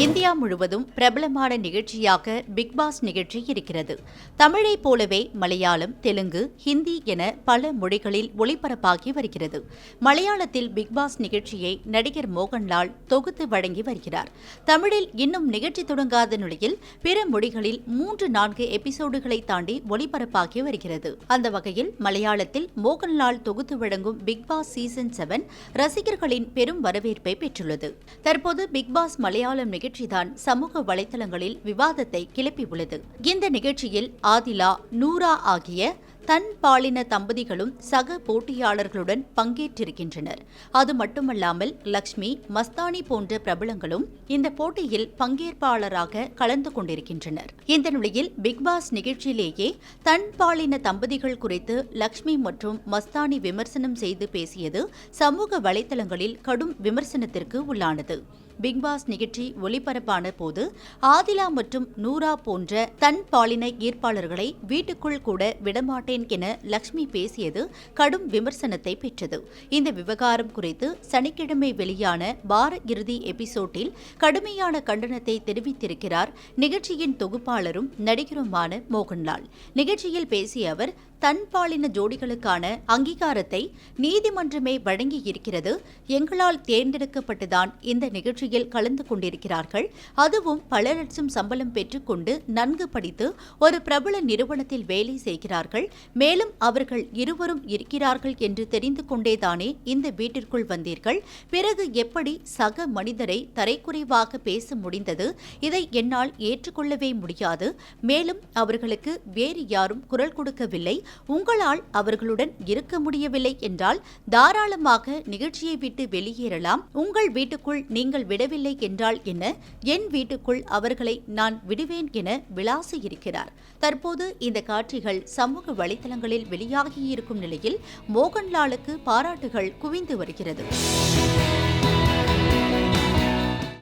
India முழுவதும் பிரபலமான நிகழ்ச்சியாக பிக் பாஸ் நிகழ்ச்சி இருக்கிறது. தமிழைப் போலவே மலையாளம் தெலுங்கு ஹிந்தி என பல மொழிகளில் ஒளிபரப்பாகி வருகிறது. மலையாளத்தில் பிக் பாஸ் நிகழ்ச்சியை நடிகர் மோகன்லால் தொகுத்து வழங்கி வருகிறார். தமிழில் இன்னும் நிகழ்ச்சி தொடங்காத நிலையில் பிற மொழிகளில் மூன்று நான்கு எபிசோடுகளை தாண்டி ஒளிபரப்பாகி வருகிறது. அந்த வகையில் மலையாளத்தில் மோகன்லால் தொகுத்து வழங்கும் பிக் பாஸ் சீசன் செவன் ரசிகர்களின் பெரும் வரவேற்பை பெற்றுள்ளது. தற்போது பிக் பாஸ் மலையாளம் நிகழ்ச்சிதான் சமூக வலைதளங்களில் விவாதத்தை கிளப்பியுள்ளது. இந்த நிகழ்ச்சியில் ஆதிலா நூரா ஆகிய தன் பாலின தம்பதிகளும் சக போட்டியாளர்களுடன் பங்கேற்றிருக்கின்றனர். அது மட்டுமல்லாமல் லக்ஷ்மி மஸ்தானி போன்ற பிரபலங்களும் இந்த போட்டியில் பங்கேற்பாளராக கலந்து கொண்டிருக்கின்றனர். இந்த நிலையில் பிக்பாஸ் நிகழ்ச்சியிலேயே தன் பாலின தம்பதிகள் குறித்து லக்ஷ்மி மற்றும் மஸ்தானி விமர்சனம் செய்து பேசியது சமூக வலைதளங்களில் கடும் விமர்சனத்திற்கு உள்ளானது. பிக்பாஸ் நிகழ்ச்சி ஒளிபரப்பான போது ஆதிலா மற்றும் நூரா போன்ற தன் பாலின ஈர்ப்பாளர்களை வீட்டுக்குள் கூட விடமாட்டேன் என லக்ஷ்மி பேசியது கடும் விமர்சனத்தை பெற்றது. இந்த விவகாரம் குறித்து சனிக்கிழமை வெளியான வார இறுதி எபிசோட்டில் கடுமையான கண்டனத்தை தெரிவித்திருக்கிறார் நிகழ்ச்சியின் தொகுப்பாளரும் நடிகருமான மோகன்லால். நிகழ்ச்சியில் பேசிய அவர் தன்பாலின ஜோடிகளுக்கான அங்கீகாரத்தை நீதிமன்றமே வழங்கியிருக்கிறது. எங்களால் தேர்ந்தெடுக்கப்பட்டுதான் இந்த நிகழ்ச்சியில் கலந்து கொண்டிருக்கிறார்கள். அதுவும் பல லட்சம் சம்பளம் பெற்றுக்கொண்டு நன்கு படித்து ஒரு பிரபல நிறுவனத்தில் வேலை செய்கிறார்கள். மேலும் அவர்கள் இருவரும் இருக்கிறார்கள் என்று தெரிந்து கொண்டேதானே இந்த வீட்டிற்குள் வந்தீர்கள். பிறகு எப்படி சக மனிதரை தரைக்குறைவாக பேச முடிந்தது? இதை என்னால் ஏற்றுக்கொள்ளவே முடியாது. மேலும் அவர்களுக்கு வேறு யாரும் குரல் கொடுக்கவில்லை. உங்களால் அவர்களுடன் இருக்க முடியவில்லை என்றால் தாராளமாக நிகழ்ச்சியை விட்டு வெளியேறலாம். உங்கள் வீட்டுக்குள் நீங்கள் விடவில்லை என்றால் என்ன? என் வீட்டுக்குள் அவர்களை நான் விடுவேன் என விளாசியிருக்கிறார். தற்போது இந்த காட்சிகள் சமூக வலைதளங்களில் வெளியாகியிருக்கும் நிலையில் மோகன்லாலுக்கு பாராட்டுகள் குவிந்து வருகிறது.